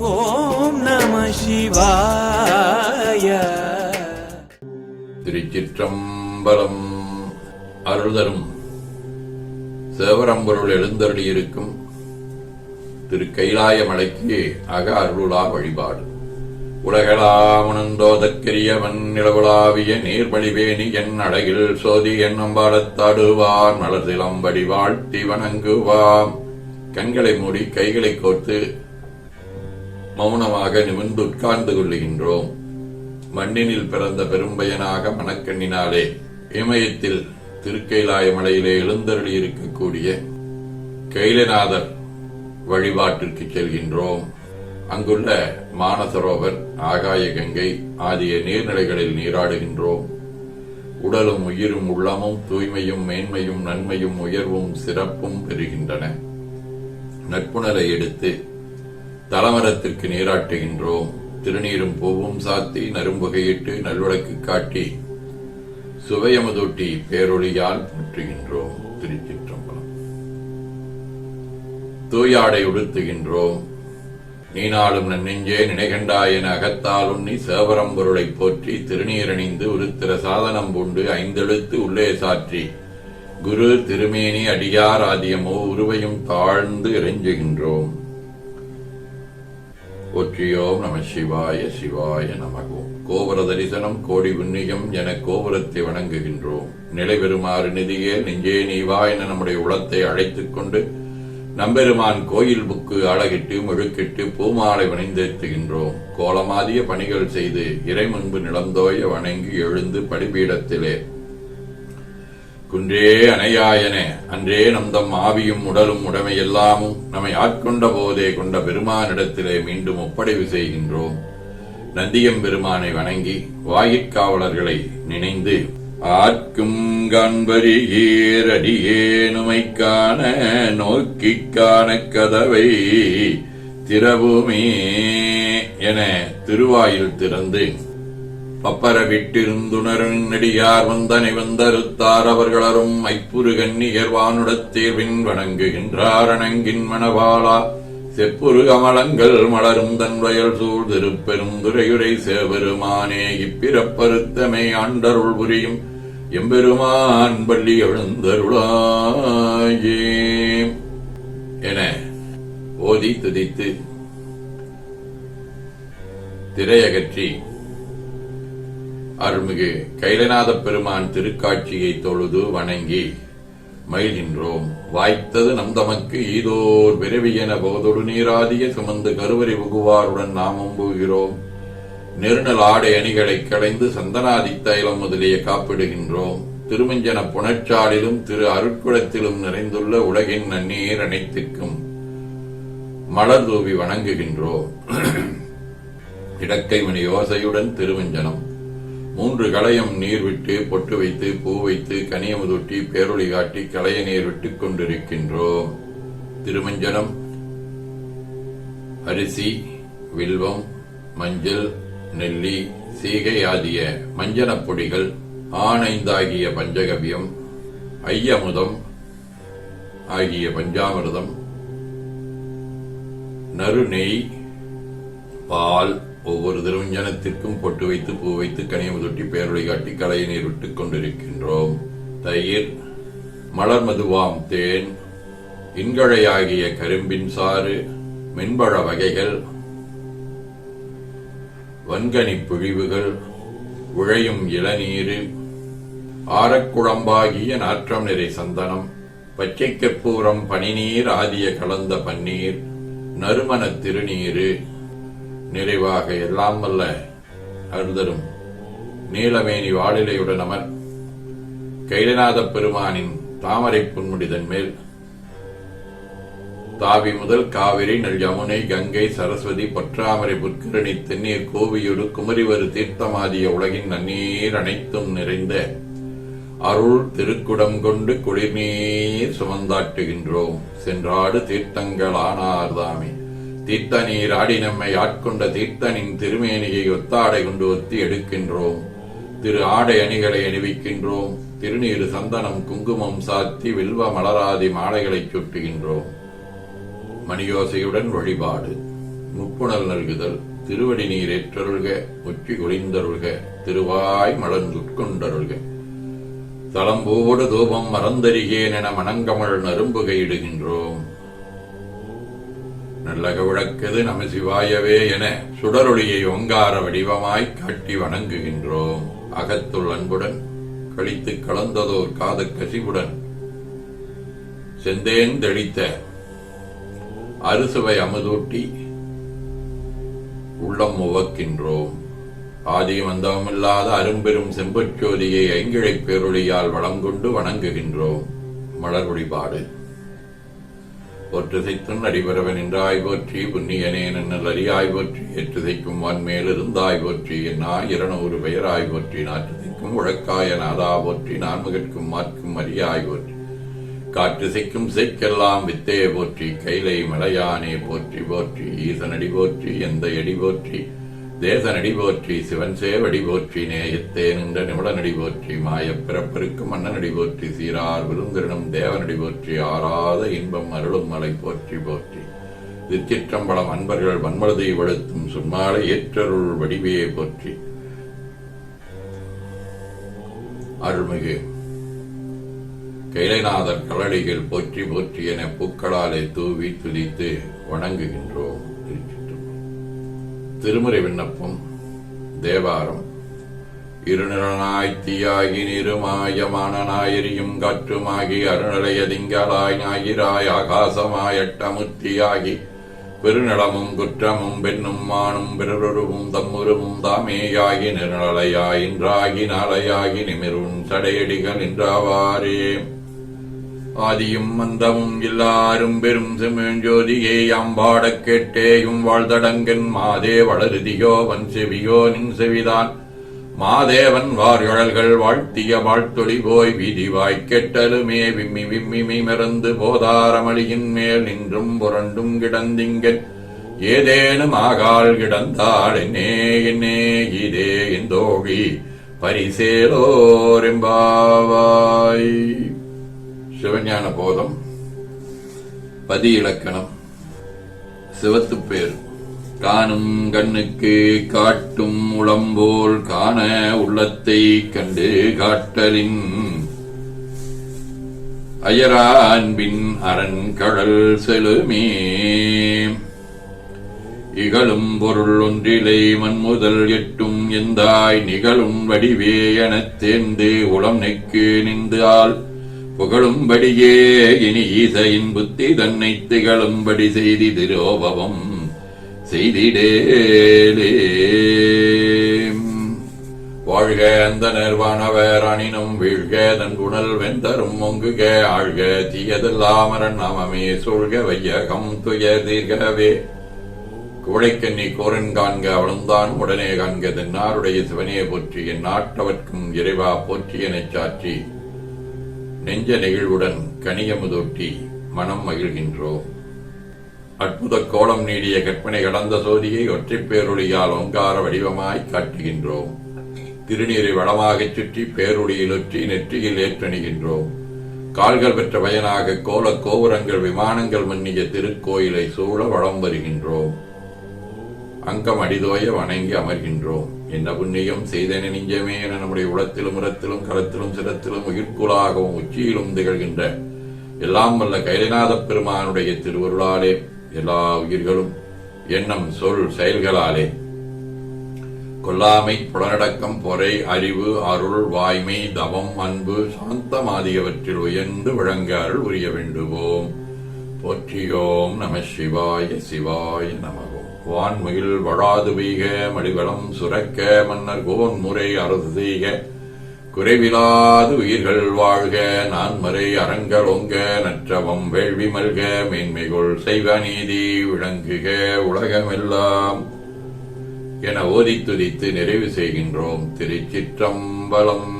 ஓம் நம சிவாய. திருச்சிற்றம்பலம் அருள்தரும் சேவரம்பொருள் எழுந்தருளியிருக்கும் திரு கைலாய மலைக்கு அக அருளா வழிபாடு. உலகளாமுணந்தோதற்கரியவன் நிலவுலாவிய நீர்மணிவேணி என் அழகில் சோதி என் அம்பாலத்தாடுவார் மலர்திலம்படி வாழ்த்தி வணங்குவாம் கண்களை மூடி கைகளை கோர்த்து மௌனமாக நிமிர்ந்து உட்கார்ந்து கொள்ளுகின்றோம். மண்ணினில் பிறந்த பெரும்பயனாக மணக்கண்ணினாலே இமயத்தில் திருக்கைலாய மலையிலே எழுந்தருளி இருக்கக்கூடிய கைலநாதர் வழிபாட்டிற்கு செல்கின்றோம். அங்குள்ள மானசரோவர் ஆகாய கங்கை ஆகிய நீர்நிலைகளில் நீராடுகின்றோம். உடலும் உயிரும் உள்ளமும் தூய்மையும் மேன்மையும் நன்மையும் உயர்வும் சிறப்பும் பெறுகின்றன. நட்புணரை எடுத்து தலமரத்திற்கு நீராட்டுகின்றோம். திருநீரும் பூவும் சாத்தி நரும்புகையிட்டு நல்வழக்கு காட்டி சுவையமுதூட்டி பேரொழியால் போற்றுகின்றோம் திருச்சிற்றம்பலம். தூயாடை உடுத்துகின்றோம். நீனாலும் நன்னெஞ்சே நினைகண்டாய் என அகத்தால் உண்ணி சேவரம் போற்றி திருநீரணிந்து உருத்திர சாதனம் பூண்டு ஐந்தெழுத்து உள்ளே சாற்றி குரு திருமேனி அடியார் ஆதியமோ உருவையும் தாழ்ந்து இறைஞ்சுகின்றோம். போற்றியோம் நம சிவாய சிவாய நமகோம் கோபுர தரிசனம் கோடி புண்ணியம் என கோபுரத்தை வணங்குகின்றோம். நிலை பெறுமாறு நிதியே நெஞ்சே நீவா என நம்முடைய உளத்தை அழைத்துக் கொண்டு நம்பெருமான் கோயில் புக்கு அழகிட்டு முழுக்கிட்டு பூமாலை வணிந்தேத்துகின்றோம் கோலமாதிய பணிகள் செய்து இறை முன்பு நிலந்தோய வணங்கி எழுந்து படிபீடத்திலே குன்றே அணையாயனே அன்றே நம்தம் ஆவியும் உடலும் உடமை எல்லாமும் நம்மை ஆட்கொண்ட போதே கொண்ட பெருமானிடத்திலே மீண்டும் ஒப்படைவு செய்கின்றோம். நந்தியம் பெருமானை வணங்கி வாயிற்காவலர்களை நினைந்து ஆர்க்கும் காண்பரிகேரடியேனுமை காண நோக்கி காண கதவை திறவுமே என திருவாயில் திறந்து பப்பர விட்டிருந்துணரும் நெடியார் வந்தனை வந்தருத்தார் அவர்களரும் ஐப்புரு கன்னியர் வானுடத்தேர்வின் வணங்குகின்றார் அணங்கின் மணவாளா. செப்புரு கமலங்கள் மலரும் தன் வயல் சூழ் திருப்பெருந்துரையுரை சேவெருமானே இப்பிறப்பருத்தமை ஆண்டருள் புரியும். எம்பெருமான் பள்ளி எழுந்தருளாயே. என ஓதி துதித்து திரையகற்றி அருள்மிகு கைலநாத பெருமான் திருக்காட்சியை தொழுது வணங்கி மகிழ்கின்றோம் வாய்த்தது நம் தமக்கு ஈதோர் விரவியென போதொடு நீராதிய சுமந்து கருவறை புகுவாருடன் நாம் போகிறோம். நெருநல் ஆடை அணிகளை களைந்து சந்தனாதி தைலம் முதலிய காப்பிடுகின்றோம். திருமஞ்சன புணர்ச்சாலிலும் திரு அருட்குளத்திலும் நிறைந்துள்ள உலகின் நன்னீர் அனைத்திற்கும் மலர் தூவி வணங்குகின்றோம். இடக்கை மணி யோசையுடன் திருமஞ்சனம். மூன்று களையம் நீர் விட்டு பொட்டு வைத்து பூ வைத்து கனியமுதொட்டி பேரொளி காட்டி களைய நீர் விட்டுக் கொண்டிருக்கின்றோம். திருமஞ்சனம் அரிசி வில்வம் மஞ்சள் நெல்லி சீகை ஆகிய மஞ்சனப் பொடிகள் ஆனைந்தாகிய பஞ்சகவியம் ஐயமுதம் ஆகிய பஞ்சாமிரதம் நறுநெய் பால் ஒவ்வொரு திருவஞ்சனத்திற்கும் பொட்டு வைத்து பூ வைத்து கனியமுதொட்டி பேரொளி காட்டி கலையை நீர் விட்டுக் கொண்டிருக்கின்றோம். தயிர் மலர் மதுவாம் தேன் இன்கழையாகிய கரும்பின் சாறு மென்பழ வகைகள் வன்கனி புழிவுகள் உழையும் இளநீரு ஆரக்குழம்பாகிய நாற்றம் நிறை சந்தனம் பச்சை கற்பூரம் பனிநீர் ஆதிய கலந்த பன்னீர் நறுமண திருநீரு நிறைவாக எல்லாம் வல்ல அருந்தரும் நீலமேனி வாழிலையுடன் அமர் கைலநாத பெருமானின் தாமரை புன்முடிதன் மேல். தாவி முதல் காவிரி நல் யமுனை கங்கை சரஸ்வதி பற்றாமரை புற்கரணி தென்னீர் கோவியோடு குமரிவரு தீர்த்தமாதிய உலகின் நன்னீர் அனைத்தும் நிறைந்த அருள் திருக்குடம் கொண்டு குளிர்நீர் சுமந்தாட்டுகின்றோம். சென்றாடு தீர்த்தங்கள் ஆனார்தாமே. தீர்த்த நீர் ஆடி நம்மை ஆட்கொண்ட தீர்த்தனின் திருமேனியை ஒத்தாடை கொண்டு ஒத்தி எடுக்கின்றோம். திரு ஆடை அணிகளை அணிவிக்கின்றோம். திருநீரு சந்தனம் குங்குமம் சாத்தி வில்வ மலராதி மாலைகளை சுட்டுகின்றோம். மணியோசையுடன் வழிபாடு. முப்புணல் நல்குதல். திருவடி நீர் ஏற்றருள்க உச்சி குளிந்தருள்க திருவாய் மலர்ந்துட்கொண்டருள்க. தளம்போடு தூபம் மறந்தருகேன் என மணங்கமள் நரும்புகையிடுகின்றோம். நல்லக விளக்கது நம சிவாயவே என சுடரொளியை ஒங்கார வடிவமாய் காட்டி வணங்குகின்றோம். அகத்துள் அன்புடன் கழித்து கலந்ததோர் காது கசிவுடன் செந்தேன் தெளித்த அறுசுவை அமுதூட்டி உள்ளம் உவக்கின்றோம். ஆதியும் மந்தமில்லாத அரும்பெரும் செம்பச்சோதியை ஐங்கிழைப் பேரொழியால் வளம் கொண்டு வணங்குகின்றோம். மலர் வழிபாடு ஒற்றுசைத்தும் அடிபரவன் என்றாய் போற்றி புண்ணியனே நன்னல் அறியாய் போற்றி ஏற்றுசைக்கும் வான்மேல் இருந்தாய் போற்றி என்னா இருநூறு பெயராய் போற்றி நாற்றுசைக்கும் உழக்காய நாதா போற்றி நான்முகற்கும் மாற்கும் அறியாய் போற்றி. காற்றுசைக்கும் சைக்கெல்லாம் வித்தையை போற்றி கைலை மலையானே போற்றி போற்றி ஈசனடி போற்றி எந்த எடி போற்றி தேசனடி போற்றி சிவன் சேவடி போற்றி நேயத்தே நின்ற நிமிடனடி போற்றி மாயப் பிறப்பருக்கு மன்னனடி போற்றி சீரார் விருந்திரனும் தேவனடி போற்றி ஆறாத இன்பம் அருளும் மலை போற்றி போற்றி. திருச்சிற்றம்பலம் அன்பர்கள் வன்மழுதை வழுத்தும் சும்மாலை ஏற்றருள் வடிவையை போற்றி. அருள்மிகு கைலைநாதர் கலடிகள் போற்றி போற்றி என பூக்களாலே தூவி துதித்து வணங்குகின்றோம். திருமுறை விண்ணப்பம் தேவாரம். இருநிறனாய்த்தியாகி நிருமாயமான நாயரியும் காற்றுமாகி அருணலைய திங்களாய் ஞாயிறாய் ஆகாசமாய் எட்டமுத்தியாகி பெருநிலமும் குற்றமும் பெண்ணும் மானும் பிறருருவும் தம்முருவும் தாமேயாகி நிரலையாய் இன்றாகி நாளையாகி நிமிரும் சடையடிகள் நின்றாவாரே ஆதியும் மந்தமும் எல்லாரும் பெரும் செம்மேஞ்சோதியே அம்பாடக் கேட்டேயும் வாழ்தடங்கன் மாதே வளருதியோ வன் செவியோ நின் செவிதான். மாதேவன் வார்கழல்கள் வாழ்த்திய வாழ்த்தொளி போய் விதிவாய் கெட்டலுமே விம்மி விம்மிமி மறந்து போதாரமளியின் மேல் நின்றும் புரண்டும் கிடந்திங்கன். ஏதேனும் ஆகால் கிடந்தாள் என்னே என்னே இதே எந்தோழி பரிசேலோரெம்பாவாய் சிவஞான போதம் பதி இலக்கணம் சிவத்துப்பேர் காணும் கண்ணுக்கு காட்டும் உளம்போல் காண உள்ளத்தை கண்டு காட்டலின் அயரா அன்பின் அரண் கடல் செலுமே இகழும் பொருள் ஒன்றிலை மண்முதல் எட்டும் எந்தாய் நிகழும் வடிவே எனத் தேர்ந்து உளம் நெக்கு நின்றால் புகழும்படியே இனி ஈசையின் புத்தி தன்னை திகழும்படி செய்தி திரோபவம் செய்திடேலே வாழ்க அந்த நிர்வாணவர் அணினும் வீழ்க தன் குணல் வெந்தரும் ஒங்குக ஆழ்க தீயதெல்லாமரன் அமமே சூழ்க வையகம் துயர் தீர்கவே. குவளைக்கண்ணி கோரன் காண்க அவளுந்தான் உடனே காண்க தென்னாருடைய சிவனே போற்றி என் நாட்டவர்க்கும் இறைவா போற்றி எனச் சாற்றி. நெஞ்ச நெகிழ்வுடன் கனியமுதொட்டி மனம் மகிழ்கின்றோம் அற்புத கோலம் நீடிய கற்பனை கடந்த சோதியை ஒற்றைப் பேரொழியால் ஓங்கார வடிவமாய் காட்டுகின்றோம். திருநீரை வளமாகச் சுற்றி பேரொளியில் ஒற்றி நெற்றியில் ஏற்றணிகின்றோம். கால்கள் பெற்ற பயனாக கோல கோபுரங்கள் விமானங்கள் மன்னிய திருக்கோயிலை சூழ வளம் வருகின்றோம். அங்கம் அடிதோய வணங்கி அமர்கின்றோம். என்ன புண்ணியம் செய்தன நெஞ்சமே என நம்முடைய உளத்திலும் உரத்திலும் கரத்திலும் சிரத்திலும் உயிர்க்குலாகவும் உச்சியிலும் திகழ்கின்ற எல்லாம் வல்ல கைலநாதப் பெருமானுடைய திருவருளாலே எல்லா உயிர்களும் எண்ணம் சொல் செயல்களாலே. கொல்லாமை புலனடக்கம் பொறை அறிவு அருள் வாய்மை தவம் அன்பு சாந்தம் ஆகியவற்றில் உயர்ந்து விளங்க அருள் உரிய வேண்டுவோம். போற்றியோம் நம சிவாய சிவாய நமகோ வான்முகில் வழாது வீக மடிவளம் சுரக்க மன்னர் கோன் முறை அரசு செய்க குறைவிலாது உயிர்கள் வாழ்க நான்மறை அறங்கள் ஒங்க நற்றவம் வேள்வி மல்க மேன்மைகள் செய்வ நீதி விளங்குக உலகமெல்லாம். என ஓதித்துதித்து நிறைவு செய்கின்றோம் திருச்சிற்றம்பலம்.